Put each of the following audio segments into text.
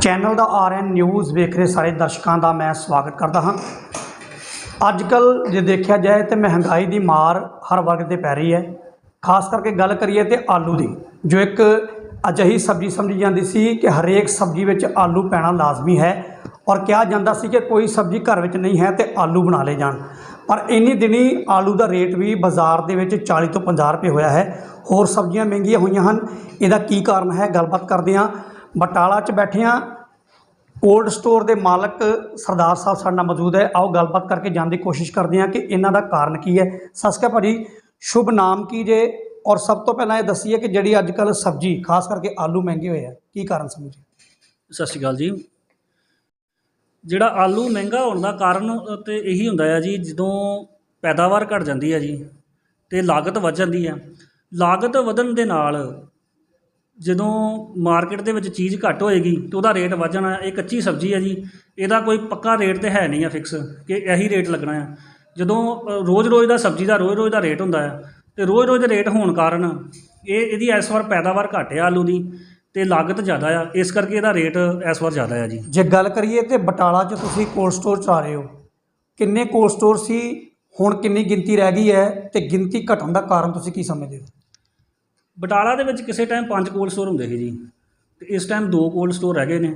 Channel ਦਾ RN news ਵੇਖ ਰਹੇ ਸਾਰੇ ਦਰਸ਼ਕਾਂ ਦਾ ਮੈਂ ਸਵਾਗਤ ਕਰਦਾ ਹਾਂ। ਅੱਜ ਕੱਲ ਜੇ ਦੇਖਿਆ ਜਾਏ ਤੇ ਮਹਿੰਗਾਈ ਦੀ ਮਾਰ ਹਰ ਵਰਗ ਤੇ ਪੈ ਰਹੀ ਹੈ। ਖਾਸ ਕਰਕੇ ਗੱਲ ਕਰੀਏ ਤੇ ਆਲੂ ਦੀ, ਜੋ ਇੱਕ ਅਜਿਹੀ ਸਬਜ਼ੀ ਸਮਝੀ ਜਾਂਦੀ ਸੀ ਕਿ ਹਰੇਕ ਸਬਜ਼ੀ ਵਿੱਚ ਆਲੂ ਪੈਣਾ ਲਾਜ਼ਮੀ ਹੈ ਔਰ ਕਿਹਾ ਜਾਂਦਾ ਸੀ ਕਿ ਕੋਈ ਸਬਜ਼ੀ ਘਰ ਵਿੱਚ ਨਹੀਂ ਹੈ ਤੇ ਆਲੂ ਬਣਾ ਲਏ ਜਾਣ। ਪਰ ਇੰਨੀ ਦਿਨੀ ਆਲੂ ਦਾ ਰੇਟ ਵੀ ਬਾਜ਼ਾਰ ਦੇ ਵਿੱਚ 40 ਤੋਂ 50 ਰੁਪਏ ਹੋਇਆ ਹੈ। ਹੋਰ ਸਬਜ਼ੀਆਂ ਮਹਿੰਗੀਆਂ ਹੋਈਆਂ ਹਨ। ਇਹਦਾ ਕੀ ਕਾਰਨ ਹੈ? ਗੱਲਬਾਤ ਕਰਦੇ ਹਾਂ। ਬਟਾਲਾ 'ਚ ਬੈਠੇ ਹਾਂ ਕੋਲਡ ਸਟੋਰ ਦੇ ਮਾਲਕ ਸਰਦਾਰ ਸਾਹਿਬ ਸਾਡੇ ਨਾਲ ਮੌਜੂਦ ਹੈ। ਆਓ ਗੱਲਬਾਤ ਕਰਕੇ ਜਾਣ ਦੀ ਕੋਸ਼ਿਸ਼ ਕਰਦੇ ਹਾਂ ਕਿ ਇਹਨਾਂ ਦਾ ਕਾਰਨ ਕੀ ਹੈ। ਸਤਿ ਸ਼੍ਰੀ ਅਕਾਲ ਭਾਜੀ। ਸ਼ੁਭ ਨਾਮ ਕੀ ਜੇ? ਔਰ ਸਭ ਤੋਂ ਪਹਿਲਾਂ ਇਹ ਦੱਸੀਏ ਕਿ ਜਿਹੜੀ ਅੱਜ ਕੱਲ ਸਬਜ਼ੀ, ਖਾਸ ਕਰਕੇ ਆਲੂ ਮਹਿੰਗੇ ਹੋਏ ਆ, ਕੀ ਕਾਰਨ ਸਮਝੇ? ਸਤਿ ਸ਼੍ਰੀ ਅਕਾਲ ਜੀ। ਜਿਹੜਾ ਆਲੂ ਮਹਿੰਗਾ ਹੋਣ ਦਾ ਕਾਰਨ ਤੇ ਇਹੀ ਹੁੰਦਾ ਹੈ ਜੀ, ਜਦੋਂ ਪੈਦਾਵਾਰ ਘਟ ਜਾਂਦੀ ਹੈ ਜੀ ਤੇ ਲਾਗਤ ਵੱਧ ਜਾਂਦੀ ਹੈ ਲਾਗਤ ਵਧਣ ਦੇ ਨਾਲ ਜਦੋਂ ਮਾਰਕੀਟ ਦੇ ਵਿੱਚ ਚੀਜ਼ ਘੱਟ ਹੋਏਗੀ ਤਾਂ ਉਹਦਾ ਰੇਟ ਵੱਧ ਜਾਣਾ, ਇਹ ਕੱਚੀ ਸਬਜ਼ੀ ਹੈ ਜੀ, ਇਹਦਾ ਕੋਈ ਪੱਕਾ ਰੇਟ ਤਾਂ ਹੈ ਨਹੀਂ ਆ ਫਿਕਸ ਕਿ ਇਹੀ ਰੇਟ ਲੱਗਣਾ ਆ। ਜਦੋਂ ਰੋਜ਼-ਰੋਜ਼ ਦਾ ਸਬਜ਼ੀ ਦਾ ਰੋਜ਼-ਰੋਜ਼ ਦਾ ਰੇਟ ਹੁੰਦਾ ਆ, ਤੇ ਰੋਜ਼-ਰੋਜ਼ ਦੇ ਰੇਟ ਹੋਣ ਕਾਰਨ ਇਹ, ਇਹਦੀ ਇਸ ਵਾਰ ਪੈਦਾਵਾਰ ਘੱਟ ਆ ਆਲੂ ਦੀ, ਤੇ ਲਾਗਤ ਜ਼ਿਆਦਾ ਆ, ਇਸ ਕਰਕੇ ਇਹਦਾ ਰੇਟ ਇਸ ਵਾਰ ਜ਼ਿਆਦਾ ਆ ਜੀ। ਜੇ ਗੱਲ ਕਰੀਏ ਤੇ ਬਟਾਲਾ 'ਚ ਤੁਸੀਂ ਕੋਲਡ ਸਟੋਰ ਚਲਾ ਰਹੇ ਹੋ, ਕਿੰਨੇ ਕੋਲਡ ਸਟੋਰ ਸੀ, ਹੁਣ ਕਿੰਨੀ ਗਿਣਤੀ ਰਹਿ ਗਈ ਹੈ, ਤੇ ਗਿਣਤੀ ਘਟਣ ਦਾ ਕਾਰਨ ਤੁਸੀਂ ਕੀ ਸਮਝਦੇ ਹੋ? ਬਟਾਲਾ ਦੇ ਵਿੱਚ ਕਿਸੇ ਟਾਈਮ ਪੰਜ ਕੋਲਡ ਸਟੋਰ ਹੁੰਦੇ ਸੀ ਜੀ ਤੇ ਇਸ ਟਾਈਮ ਦੋ ਕੋਲਡ ਸਟੋਰ ਰਹਿ ਗਏ ਨੇ।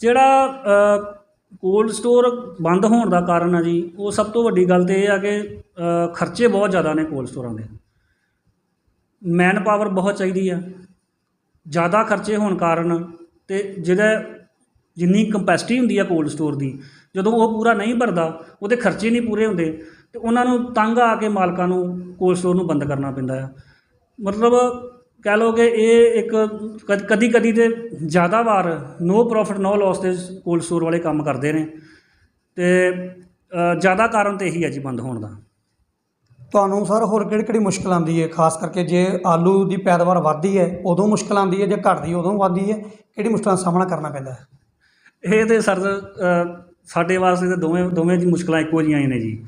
ਜਿਹੜਾ ਕੋਲਡ ਸਟੋਰ ਬੰਦ ਹੋਣ ਦਾ ਕਾਰਨ ਆ ਜੀ, ਉਹ ਸਭ ਤੋਂ ਵੱਡੀ ਗੱਲ ਤੇ ਇਹ ਆ ਕਿ ਖਰਚੇ ਬਹੁਤ ਜ਼ਿਆਦਾ ਨੇ ਕੋਲਡ ਸਟੋਰਾਂ ਦੇ। ਮੈਨ ਪਾਵਰ ਬਹੁਤ ਚਾਹੀਦੀ ਆ। ਜ਼ਿਆਦਾ ਖਰਚੇ ਹੋਣ ਕਾਰਨ ਤੇ ਜਿਹੜਾ ਜਿੰਨੀ ਕੰਪੈਸਿਟੀ ਹੁੰਦੀ ਆ ਕੋਲਡ ਸਟੋਰ ਦੀ, ਜਦੋਂ ਉਹ ਪੂਰਾ ਨਹੀਂ ਭਰਦਾ ਉਹਦੇ ਖਰਚੇ ਨਹੀਂ ਪੂਰੇ ਹੁੰਦੇ, ਤੇ ਉਹਨਾਂ ਨੂੰ ਤੰਗ ਆ ਕੇ ਮਾਲਕਾਂ ਨੂੰ ਕੋਲਡ ਸਟੋਰ ਨੂੰ ਬੰਦ ਕਰਨਾ ਪੈਂਦਾ ਆ। ਮਤਲਬ ਕਹਿ ਲਓ ਕਿ ਇਹ ਇੱਕ ਕਦੀ ਕਦੀ ਤੇ ਜ਼ਿਆਦਾ ਵਾਰ ਨੋ ਪ੍ਰੋਫਿਟ ਨੋ ਲਾਸ ਦੇ ਕੋਲਡ ਸਟੋਰ ਵਾਲੇ ਕੰਮ ਕਰਦੇ ਨੇ। ਤੇ ਅ, ਜ਼ਿਆਦਾ ਕਾਰਨ ਤੇ ਇਹੀ ਹੈ ਜੀ ਬੰਦ ਹੋਣ ਦਾ। ਤੁਹਾਨੂੰ ਸਰ ਹੋਰ ਕਿਹੜੀ ਕਿਹੜੀ ਮੁਸ਼ਕਲ ਆਉਂਦੀ ਹੈ? ਖਾਸ ਕਰਕੇ ਜੇ ਆਲੂ ਦੀ ਪੈਦਾਵਾਰ ਵੱਧਦੀ ਹੈ ਉਦੋਂ ਮੁਸ਼ਕਲ ਆਉਂਦੀ ਹੈ ਜੇ ਘਟਦੀ ਉਦੋਂ ਵੱਧਦੀ ਹੈ। ਕਿਹੜੀ ਮੁਸ਼ਕਲਾਂ ਦਾ ਸਾਹਮਣਾ ਕਰਨਾ ਪੈਂਦਾ? ਹੈ ਇਹ ਤੇ ਸਰ ਸਾਡੇ ਵਾਸਤੇ ਤਾਂ ਦੋਵੇਂ ਦੋਵੇਂ ਜੀ ਮੁਸ਼ਕਲਾਂ ਇੱਕੋ ਜਿਹੀਆਂ ਨੇ ਜੀ।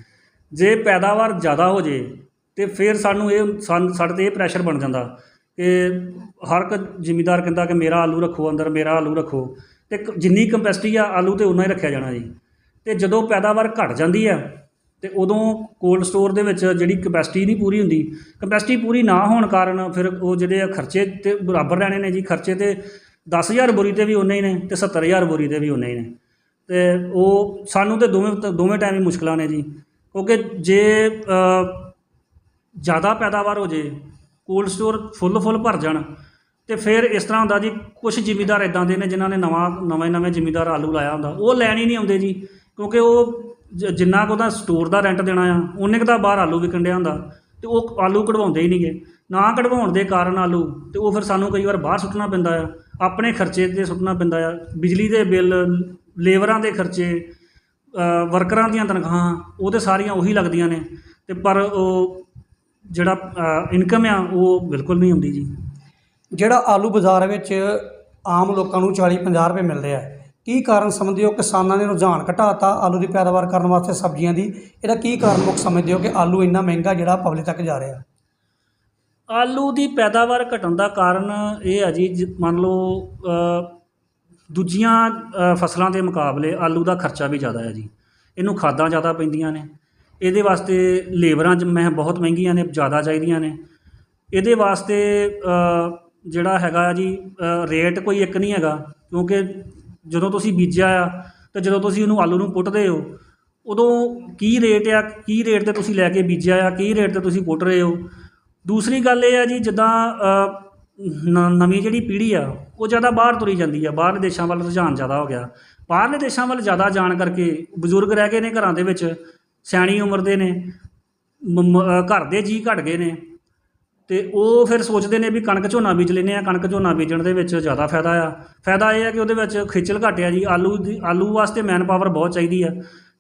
ਜੇ ਪੈਦਾਵਾਰ ਜ਼ਿਆਦਾ ਹੋ ਜੇ ਅਤੇ ਫਿਰ ਸਾਨੂੰ ਇਹ ਸਾਨ- ਸਾਡੇ ਤੇ ਇਹ ਪ੍ਰੈਸ਼ਰ ਬਣ ਜਾਂਦਾ ਕਿ ਹਰ ਇੱਕ ਜ਼ਿਮੀਦਾਰ ਕਹਿੰਦਾ ਕਿ ਮੇਰਾ ਆਲੂ ਰੱਖੋ, ਅੰਦਰ ਮੇਰਾ ਆਲੂ ਰੱਖੋ। ਅਤੇ ਕ- ਜਿੰਨੀ ਕੰਪੈਸਿਟੀ ਆ, ਆਲੂ ਤੇ ਉਨਾ ਹੀ ਰੱਖਿਆ ਜਾਣਾ ਜੀ। ਅਤੇ ਜਦੋਂ ਪੈਦਾਵਾਰ ਘਟ ਜਾਂਦੀ ਆ ਅਤੇ ਉਦੋਂ ਕੋਲਡ ਸਟੋਰ ਦੇ ਵਿੱਚ ਜਿਹੜੀ ਕਪੈਸਿਟੀ ਨਹੀਂ ਪੂਰੀ ਹੁੰਦੀ ਕਪੈਸਿਟੀ ਪੂਰੀ ਨਾ ਹੋਣ ਕਾਰਨ ਫਿਰ ਉਹ ਜਿਹੜੇ ਆ ਖਰਚੇ ਤੇ ਬਰਾਬਰ ਰਹਿਣੇ ਨੇ ਜੀ। ਖਰਚੇ ਤੇ 10000 ਬੋਰੀ ਤੇ ਵੀ ਉਨੇ ਹੀ ਨੇ ਤੇ 70000 ਬੋਰੀ ਤੇ ਵੀ ਉਨੇ ਹੀ ਨੇ। ਤੇ ਉਹ ਸਾਨੂੰ ਤੇ ਦੋਵੇਂ ਦੋਵੇਂ ਟਾਈਮ ਹੀ ਮੁਸ਼ਕਲਾਂ ਨੇ ਜੀ। ਕਿਉਂਕਿ ਜੇ ਜ਼ਿਆਦਾ ਪੈਦਾਵਾਰ ਹੋ ਜੇ ਕੋਲਡ ਸਟੋਰ ਫੁੱਲ ਫੁੱਲ ਭਰ ਜਾਣ, ਤੇ ਫਿਰ ਇਸ ਤਰ੍ਹਾਂ ਹੁੰਦਾ ਜੀ ਕੁਝ ਜ਼ਿਮੀਦਾਰ ਇਦਾਂ ਦੇ ਨੇ ਜਿਨ੍ਹਾਂ ਨੇ ਨਵਾਂ, ਨਵੇਂ ਨਵੇਂ ਜ਼ਿਮੀਦਾਰ ਆਲੂ ਲਾਇਆ ਹੁੰਦਾ। ਉਹ ਲੈਣ ਹੀ ਨਹੀਂ ਆਉਂਦੇ ਜੀ, ਕਿਉਂਕਿ ਉਹ ਜਿੰਨਾ ਕੁ ਉਹਦਾ ਸਟੋਰ ਦਾ ਰੈਂਟ ਦੇਣਾ ਆ, ਉਹਨੇ ਕੁ ਦਾ ਬਾਹਰ ਆਲੂ ਵਿਕਣ ਡਿਆ ਹੁੰਦਾ, ਤੇ ਉਹ ਆਲੂ ਕਢਵਾਉਂਦੇ ਹੀ ਨਹੀਂਗੇ। ਨਾ ਕਢਵਾਉਣ ਦੇ ਕਾਰਨ ਆਲੂ, ਤੇ ਉਹ ਫਿਰ ਸਾਨੂੰ ਕਈ ਵਾਰ ਬਾਹਰ ਸੁੱਟਣਾ ਪੈਂਦਾ ਆ, ਆਪਣੇ ਖਰਚੇ ਤੇ ਸੁੱਟਣਾ ਪੈਂਦਾ ਆ, ਬਿਜਲੀ ਦੇ ਬਿੱਲ, ਲੇਬਰਾਂ ਦੇ ਖਰਚੇ ਵਰਕਰਾਂ ਦੀਆਂ ਤਨਖਾਹਾਂ, ਉਹ ਤੇ ਸਾਰੀਆਂ ਉਹੀ ਲੱਗਦੀਆਂ ਨੇ, ਤੇ ਪਰ ਉਹ ਜਿਹੜਾ ਇਨਕਮ ਆ ਉਹ ਬਿਲਕੁਲ ਨਹੀਂ ਆਉਂਦੀ ਜੀ। ਜਿਹੜਾ ਆਲੂ ਬਾਜ਼ਾਰ ਵਿੱਚ ਆਮ ਲੋਕਾਂ ਨੂੰ 40 50 ਰੁਪਏ ਮਿਲ ਰਿਹਾ ਹੈ ਕੀ ਕਾਰਨ ਸਮਝਦੇ ਹੋ ਕਿਸਾਨਾਂ ਨੇ ਰੁਝਾਨ ਘਟਾਤਾ ਆਲੂ ਦੀ ਪੈਦਾਵਾਰ ਕਰਨ ਵਾਸਤੇ ਸਬਜ਼ੀਆਂ ਦੀ? ਇਹਦਾ ਕੀ ਕਾਰਨ ਮੁੱਖ ਸਮਝਦੇ ਹੋ ਕਿ ਆਲੂ ਇੰਨਾ ਮਹਿੰਗਾ ਜਿਹੜਾ ਪਬਲਿਕ ਤੱਕ ਜਾ ਰਿਹਾ? ਆਲੂ ਦੀ ਪੈਦਾਵਾਰ ਘਟਣ ਦਾ ਕਾਰਨ ਇਹ ਆ ਜੀ ਮੰਨ ਲਓ ਦੂਜੀਆਂ ਫਸਲਾਂ ਦੇ ਮੁਕਾਬਲੇ ਆਲੂ ਦਾ ਖਰਚਾ ਵੀ ਜ਼ਿਆਦਾ ਹੈ ਜੀ। ਇਹਨੂੰ ਖਾਦਾਂ ਜ਼ਿਆਦਾ ਪੈਂਦੀਆਂ ਨੇ। ਇਹਦੇ ਵਾਸਤੇ ਲੇਬਰਾਂ 'ਚ ਮੈਂ ਬਹੁਤ ਮਹਿੰਗੀਆਂ ਨੇ, ਜ਼ਿਆਦਾ ਚਾਹੀਦੀਆਂ ਨੇ। ਇਹਦੇ ਵਾਸਤੇ ਜਿਹੜਾ ਹੈਗਾ ਜੀ ਰੇਟ ਕੋਈ ਇੱਕ ਨਹੀਂ ਹੈਗਾ, ਕਿਉਂਕਿ ਜਦੋਂ ਤੁਸੀਂ ਬੀਜਿਆ ਆ ਅਤੇ ਜਦੋਂ ਤੁਸੀਂ ਉਹਨੂੰ ਆਲੂ ਨੂੰ ਪੁੱਟਦੇ ਹੋ, ਉਦੋਂ ਕੀ ਰੇਟ ਆ, ਕੀ ਰੇਟ ਤੇ ਤੁਸੀਂ ਲੈ ਕੇ ਬੀਜਿਆ ਆ, ਕੀ ਰੇਟ ਤੇ ਤੁਸੀਂ ਪੁੱਟ ਰਹੇ ਹੋ। ਦੂਸਰੀ ਗੱਲ ਇਹ ਆ ਜੀ, ਜਿੱਦਾਂ ਨ- ਨਵੀਂ ਜਿਹੜੀ ਪੀੜ੍ਹੀ ਆ, ਉਹ ਜ਼ਿਆਦਾ ਬਾਹਰ ਤੁਰੀ ਜਾਂਦੀ ਆ, ਬਾਹਰਲੇ ਦੇਸ਼ਾਂ ਵੱਲ ਰੁਝਾਨ ਜ਼ਿਆਦਾ ਹੋ ਗਿਆ। ਬਾਹਰਲੇ ਦੇਸ਼ਾਂ ਵੱਲ ਜ਼ਿਆਦਾ ਜਾਣ ਕਰਕੇ ਬਜ਼ੁਰਗ ਰਹਿ ਗਏ ਨੇ ਘਰਾਂ ਦੇ ਵਿੱਚ ਸਿਆਣੀ ਉਮਰ ਦੇ ਨੇ, ਮ- ਘਰ ਦੇ ਜੀ ਘਟ ਗਏ ਨੇ ਤੇ ਉਹ ਫਿਰ ਸੋਚਦੇ ਨੇ ਵੀ ਕਣਕ ਝੋਨਾ ਬੀਜ ਲੈਂਦੇ ਆ ਕਣਕ ਝੋਨਾ ਬੀਜਣ ਦੇ ਵਿੱਚ ਜ਼ਿਆਦਾ ਫਾਇਦਾ ਆ। ਫਾਇਦਾ ਇਹ ਆ ਕਿ ਉਹਦੇ ਵਿੱਚ ਖੇਚਲ ਘੱਟ ਆ ਜੀ, ਆਲੂ ਦੀ, ਆਲੂ ਵਾਸਤੇ ਮੈਨ ਪਾਵਰ ਬਹੁਤ ਚਾਹੀਦੀ ਆ।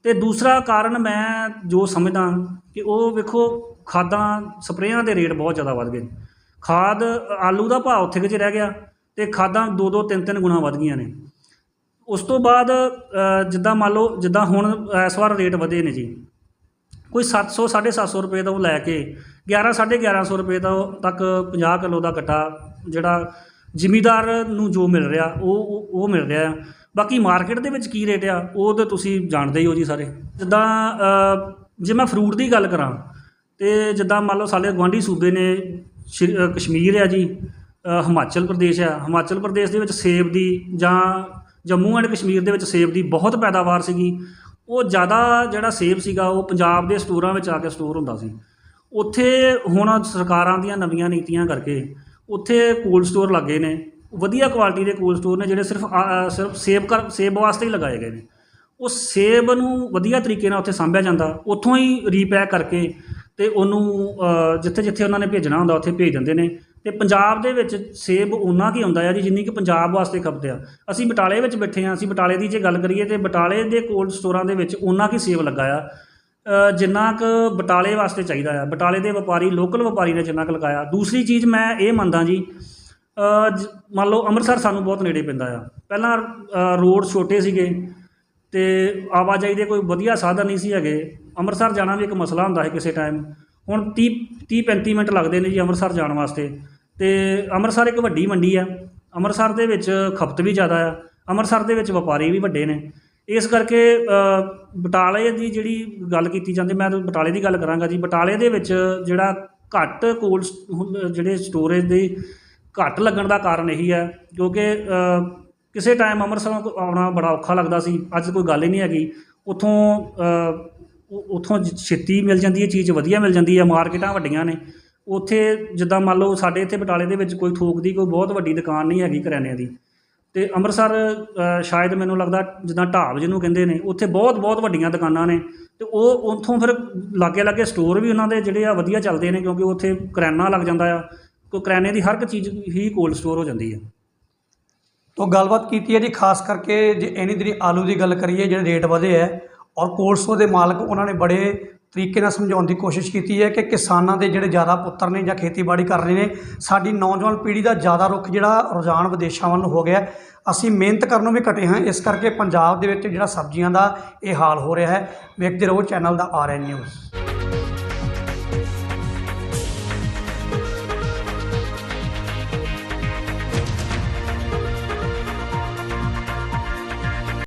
ਤੇ ਦੂਸਰਾ ਕਾਰਨ ਮੈਂ ਜੋ ਸਮਝਦਾ ਕਿ ਉਹ ਵੇਖੋ ਖਾਦਾਂ, ਸਪਰੇਆਂ ਦੇ ਰੇਟ ਬਹੁਤ ਜ਼ਿਆਦਾ ਵੱਧ ਗਏ ਖਾਦ, ਆਲੂ ਦਾ ਭਾਅ ਉੱਥੇ ਕੁ ਰਹਿ ਗਿਆ ਤੇ ਖਾਦਾਂ ਦੋ ਦੋ, ਤਿੰਨ ਤਿੰਨ ਗੁਣਾ ਵੱਧ ਗਈਆਂ ਨੇ। ਉਸ ਤੋਂ ਬਾਅਦ ਜਿੱਦਾਂ ਮੰਨ ਲਓ, ਜਿੱਦਾਂ ਹੁਣ ਇਸ ਵਾਰ ਰੇਟ ਵਧੇ ਨੇ ਜੀ। ਕੋਈ 700 750 ਰੁਪਏ ਤੋਂ ਲੈ ਕੇ 11 1150 ਰੁਪਏ ਤੋਂ ਤੱਕ 50 ਕਿਲੋ ਦਾ ਗੱਟਾ ਜਿਹੜਾ ਜ਼ਿਮੀਦਾਰ ਨੂੰ ਜੋ ਮਿਲ ਰਿਹਾ, ਉਹ, ਉਹ- ਮਿਲ ਰਿਹਾ। ਆ ਬਾਕੀ ਮਾਰਕੀਟ ਦੇ ਵਿੱਚ ਕੀ ਰੇਟ ਆ, ਉਹ ਤਾਂ ਤੁਸੀਂ ਜਾਣਦੇ ਹੀ ਹੋ ਜੀ ਸਾਰੇ। ਜਿੱਦਾਂ ਜੇ ਮੈਂ ਫਰੂਟ ਦੀ ਗੱਲ ਕਰਾਂ, ਤੇ ਜਿੱਦਾਂ ਮੰਨ ਲਓ ਸਾਡੇ ਗੁਆਂਢੀ ਸੂਬੇ ਨੇ ਸ਼੍ਰੀ- ਕਸ਼ਮੀਰ ਆ ਜੀ ਹਿਮਾਚਲ ਪ੍ਰਦੇਸ਼ ਆ। ਹਿਮਾਚਲ ਪ੍ਰਦੇਸ਼ ਦੇ ਵਿੱਚ ਸੇਬ ਦੀ ਜਾਂ ਜੰਮੂ ਐਂਡ ਕਸ਼ਮੀਰ ਦੇ ਵਿੱਚ ਸੇਬ ਦੀ ਬਹੁਤ ਪੈਦਾਵਾਰ ਸੀਗੀ। ਉਹ ਜ਼ਿਆਦਾ ਜਿਹੜਾ ਸੇਬ ਸੀਗਾ, ਉਹ ਪੰਜਾਬ ਦੇ ਸਟੋਰਾਂ ਵਿੱਚ ਆ ਕੇ ਸਟੋਰ ਹੁੰਦਾ ਸੀ। ਉੱਥੇ ਹੁਣ ਸਰਕਾਰਾਂ ਦੀਆਂ ਨਵੀਆਂ ਨੀਤੀਆਂ ਕਰਕੇ ਉੱਥੇ ਕੋਲਡ ਸਟੋਰ ਲੱਗੇ ਨੇ। ਵਧੀਆ ਕੁਆਲਿਟੀ ਦੇ ਕੋਲਡ ਸਟੋਰ ਨੇ, ਜਿਹੜੇ ਸਿਰਫ ਸਿਰਫ ਸੇਬ ਕਰ ਸੇਬ ਵਾਸਤੇ ਹੀ ਲਗਾਏ ਗਏ ਨੇ। ਉਹ ਸੇਬ ਨੂੰ ਵਧੀਆ ਤਰੀਕੇ ਨਾਲ ਉੱਥੇ ਸਾਂਭਿਆ ਜਾਂਦਾ। ਉੱਥੋਂ ਹੀ ਰੀਪੈਕ ਕਰਕੇ ਤੇ ਉਹਨੂੰ ਜਿੱਥੇ ਜਿੱਥੇ ਉਹਨਾਂ ਨੇ ਭੇਜਣਾ ਹੁੰਦਾ, ਉੱਥੇ ਭੇਜ ਦਿੰਦੇ ਨੇ। ਤੇ ਪੰਜਾਬ ਦੇ ਵਿੱਚ ਸੇਬ ਉਨਾ ਕੀ ਆਉਂਦਾ ਆ ਜੀ, ਜਿੰਨੀ ਕਿ ਪੰਜਾਬ ਵਾਸਤੇ ਖਪਦੇ ਆ। ਅਸੀਂ ਬਟਾਲੇ ਵਿੱਚ ਬੈਠੇ ਆ, ਅਸੀਂ ਬਟਾਲੇ ਦੀ ਜੇ ਗੱਲ ਕਰੀਏ ਤੇ ਬਟਾਲੇ ਦੇ ਕੋਲਡ ਸਟੋਰਾਂ ਦੇ ਵਿੱਚ ਉਹਨਾਂ ਕੀ ਸੇਬ ਲੱਗਾ ਆ। ਜਿੰਨਾ ਕੁ ਬਟਾਲੇ ਵਾਸਤੇ ਚਾਹੀਦਾ ਆ। ਬਟਾਲੇ ਦੇ ਵਪਾਰੀ ਲੋਕਲ ਵਪਾਰੀ ਨੇ ਜਿੰਨਾ ਕੁ ਲਗਾਇਆ। ਦੂਸਰੀ ਚੀਜ਼ ਮੈਂ ਇਹ ਮੰਨਦਾ ਜੀ ਮੰਨ ਲਓ ਅੰਮ੍ਰਿਤਸਰ ਸਾਨੂੰ ਬਹੁਤ ਨੇੜੇ ਪੈਂਦਾ ਆ। ਪਹਿਲਾਂ ਰੋਡ ਛੋਟੇ ਸੀਗੇ ਤੇ ਆਵਾਜਾਈ ਦੇ ਕੋਈ ਵਧੀਆ ਸਾਧਨ ਨਹੀਂ ਸੀ ਹੈਗੇ। ਅੰਮ੍ਰਿਤਸਰ ਜਾਣਾ ਵੀ ਇੱਕ ਮਸਲਾ ਹੁੰਦਾ ਹੈ ਕਿਸੇ ਟਾਈਮ ਹੁਣ 30 30 35 ਮਿੰਟ ਲੱਗਦੇ ਨੇ ਜੀ ਅੰਮ੍ਰਿਤਸਰ ਜਾਣ ਵਾਸਤੇ। ਅਤੇ ਅੰਮ੍ਰਿਤਸਰ ਇੱਕ ਵੱਡੀ ਮੰਡੀ ਆ। ਅੰਮ੍ਰਿਤਸਰ ਦੇ ਵਿੱਚ ਖਪਤ ਵੀ ਜ਼ਿਆਦਾ ਆ। ਅੰਮ੍ਰਿਤਸਰ ਦੇ ਵਿੱਚ ਵਪਾਰੀ ਵੀ ਵੱਡੇ ਨੇ। ਇਸ ਕਰਕੇ ਬਟਾਲੇ ਦੀ ਜਿਹੜੀ ਗੱਲ ਕੀਤੀ ਜਾਂਦੀ, ਮੈਂ ਤਾਂ ਬਟਾਲੇ ਦੀ ਗੱਲ ਕਰਾਂਗਾ ਜੀ। ਬਟਾਲੇ ਦੇ ਵਿੱਚ ਜਿਹੜਾ ਘੱਟ ਕੋਲਡ ਜਿਹੜੇ ਸਟੋਰੇਜ ਦੇ ਘੱਟ ਲੱਗਣ ਦਾ ਕਾਰਨ ਇਹੀ ਹੈ ਕਿਉਂਕਿ ਕਿਸੇ ਟਾਈਮ ਅੰਮ੍ਰਿਤਸਰੋਂ ਆਉਣਾ ਬੜਾ ਔਖਾ ਲੱਗਦਾ ਸੀ। ਅੱਜ ਕੋਈ ਗੱਲ ਹੀ ਨਹੀਂ ਹੈਗੀ। ਉੱਥੋਂ ਉੱਥੋਂ ਛੇਤੀ ਮਿਲ ਜਾਂਦੀ ਹੈ, ਚੀਜ਼ ਵਧੀਆ ਮਿਲ ਜਾਂਦੀ ਹੈ ਮਾਰਕੀਟਾਂ ਵੱਡੀਆਂ ਨੇ। ਉੱਥੇ ਜਿੱਦਾਂ ਮੰਨ ਲਓ ਸਾਡੇ ਇੱਥੇ ਬਟਾਲੇ ਦੇ ਵਿੱਚ ਕੋਈ ਥੋਕ ਦੀ ਕੋਈ ਬਹੁਤ ਵੱਡੀ ਦੁਕਾਨ ਨਹੀਂ ਹੈਗੀ ਕਰਿਆਨੇ ਦੀ। ਅਤੇ ਅੰਮ੍ਰਿਤਸਰ ਸ਼ਾਇਦ ਮੈਨੂੰ ਲੱਗਦਾ ਜਿੱਦਾਂ ਢਾਬ ਜਿਹਨੂੰ ਕਹਿੰਦੇ ਨੇ, ਉੱਥੇ ਬਹੁਤ ਬਹੁਤ ਵੱਡੀਆਂ ਦੁਕਾਨਾਂ ਨੇ ਅਤੇ ਉਹ ਉੱਥੋਂ ਫਿਰ ਲਾਗੇ ਲਾਗੇ ਸਟੋਰ ਵੀ ਉਹਨਾਂ ਦੇ ਜਿਹੜੇ ਆ ਵਧੀਆ ਚੱਲਦੇ ਨੇ ਕਿਉਂਕਿ ਉੱਥੇ ਕਰਿਆਨਾ ਲੱਗ ਜਾਂਦਾ ਆ, ਕੋਈ ਕਰਿਆਨੇ ਦੀ ਹਰ ਇੱਕ ਚੀਜ਼ ਹੀ ਕੋਲਡ ਸਟੋਰ ਹੋ ਜਾਂਦੀ ਹੈ ਤੋਂ ਗੱਲਬਾਤ ਕੀਤੀ ਹੈ ਜੀ, ਖਾਸ ਕਰਕੇ ਜੇ ਇਨੀ ਦਿਨੀ ਆਲੂ ਦੀ ਗੱਲ ਕਰੀਏ, ਜਿਹੜੇ ਰੇਟ ਵਧੇ ਹੈ ਔਰ ਕੋਲਡ ਕੋਲਸੋ ਦੇ ਮਾਲਕ ਉਹਨਾਂ ਨੇ ਬੜੇ ਤਰੀਕੇ ਨਾਲ ਸਮਝਾਉਣ ਦੀ ਕੋਸ਼ਿਸ਼ ਕੀਤੀ ਹੈ ਕਿ ਕਿਸਾਨਾਂ ਦੇ ਜਿਹੜੇ ਜ਼ਿਆਦਾ ਪੁੱਤਰ ਨੇ ਜਾਂ ਖੇਤੀਬਾੜੀ ਕਰ ਰਹੇ ਨੇ, ਸਾਡੀ ਨੌਜਵਾਨ ਪੀੜ੍ਹੀ ਦਾ ਜ਼ਿਆਦਾ ਰੁਖ ਜਿਹੜਾ ਰੁਝਾਨ ਵਿਦੇਸ਼ਾਂ ਵੱਲ ਨੂੰ ਹੋ ਗਿਆ। ਅਸੀਂ ਮਿਹਨਤ ਕਰਨੋਂ ਵੀ ਘਟੇ ਹਾਂ, ਇਸ ਕਰਕੇ ਪੰਜਾਬ ਦੇ ਵਿੱਚ ਜਿਹੜਾ ਸਬਜ਼ੀਆਂ ਦਾ ਇਹ ਹਾਲ ਹੋ ਰਿਹਾ ਹੈ। ਵੇਖਦੇ ਰਹੋ, ਚੈਨਲ ਦਾ ਆਰ ਐਨ ਨਿਊਜ਼।